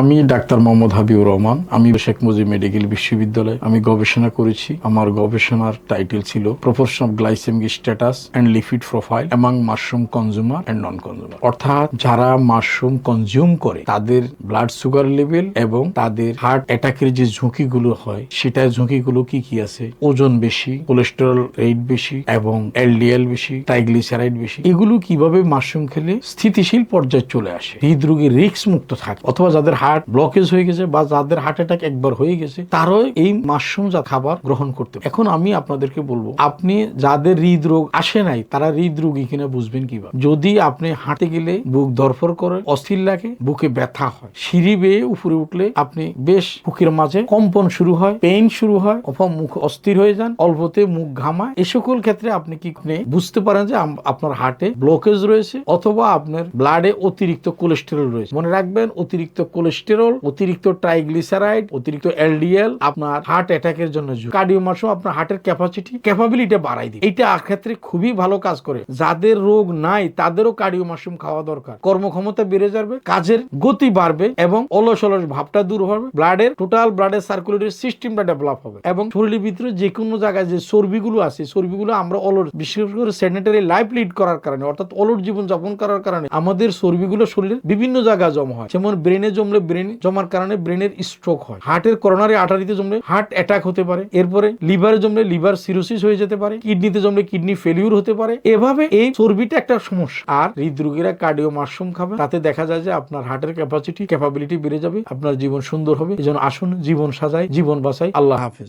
আমি ডাক্তার মোহাম্মদ হাবিবুর রহমান, আমি শেখ মুজিব মেডিকেল বিশ্ববিদ্যালয়ে। আমি গবেষণা করেছি। আমার গবেষণার টাইটেল ছিল, proportion of glycemic status and lipid profile among mushroom consumer and non consumer. অর্থাৎ যারা মাশরুম কনজিউম করে, তাদের ব্লাড সুগার লেভেল এবং তাদের হার্ট অ্যাটাকের যে ঝুঁকিগুলো হয়, সেটার ঝুঁকিগুলো কি কি আছে? ওজন বেশি, কোলেস্টেরল রেট বেশি এবং এলডিএল বেশি, ট্রাইগ্লিসারাইড বেশি। এগুলো কীভাবে মাশরুম খেলে স্থিতিশীল পর্যায়ে চলে আসে? হৃদরোগীর রিস্ক মুক্ত থাকে। অথবা যাদের হার্ট ব্লকেজ হয়ে গেছে বা যাদের হার্ট অ্যাটাক একবার হয়ে গেছে, তারাও এই মাশরুম যা খাবার গ্রহণ করতে এখন আমি আপনাদেরকে বলব, আপনি যাদের হৃদরোগ আসে নাই, তারা হৃদরোগী কিনা বুঝবেন কীভাবে? যদি আপনি হাঁটতে গেলে বুক দরফর করে, অস্থির লাগে, বুকে ব্যথা হয়, সিঁড়ি বেয়ে উপরে উঠলে আপনি বেশ বুকের মাঝে কম্পন শুরু হয়, পেইন শুরু হয়, অথবা মুখ অস্থির হয়ে যান, অল্পতে মুখ ঘামায়, এ সকল ক্ষেত্রে আপনি কি বুঝতে পারেন যে আপনার হার্টে ব্লকেজ রয়েছে অথবা আপনার ব্লাডে অতিরিক্ত কোলেস্টেরল রয়েছে। মনে রাখবেন, অতিরিক্ত কোলেস্টেরল অতিরিক্ত ট্রাইগ্লিসারাইড অতিরিক্ত এলডিএল আপনার হার্ট অ্যাটাকের জন্য কার্ডিওমাসও আপনার হার্টের ক্যাপাসিটি ক্যাপাবিলিটি বাড়াই দিবে এটা ক্ষেত্রে খুবই ভালো কাজ করে। যাদের রোগ নাই, তাদেরও কার্ডিও মাশরুম খাওয়া দরকার। কর্মক্ষমতা বেড়ে যাবে, কাজের গতি বাড়বে এবং অলস অলস ভাবটা দূর হবে। ব্লাডের টোটাল ব্লাডের সার্কুলেটরি সিস্টেমটা ডেভেলপ হবে এবং শরীরের ভিতরে যে কোনো জায়গায় যে চর্বিগুলো আছে, চর্বিগুলো আমরা অলস, বিশেষ করে স্যানিটারি লাইফ লিড করার কারণে, অর্থাৎ অলস জীবন যাপন করার কারণে, আমাদের চর্বিগুলো শরীরের বিভিন্ন জায়গায় জমা হয়। যেমন ব্রেনে জমলে ব্রেন জমার কারণে ব্রেনের স্ট্রোক হয়। হার্টের করোনারি আটারিতে জমলে হার্ট অ্যাটাক হতে পারে। এরপরে লিভারে জমলে লিভার সিরোসিস হয়ে যেতে পারে। কিডনিতে জমলে কিডনি ফেলিউর হতে পারে। এভাবে এই চর্বিটা একটা সমস্যা। আর হৃদরোগীরা কার্ডিও মাশরুম খাবে। তাতে দেখা যায় যে আপনার হার্টের ক্যাপাসিটি ক্যাপাবিলিটি বেড়ে যাবে। আপনার জীবন সুন্দর হবে। এই আসুন জীবন সাজায় জীবন বাঁচাই। আল্লাহ হাফেজ।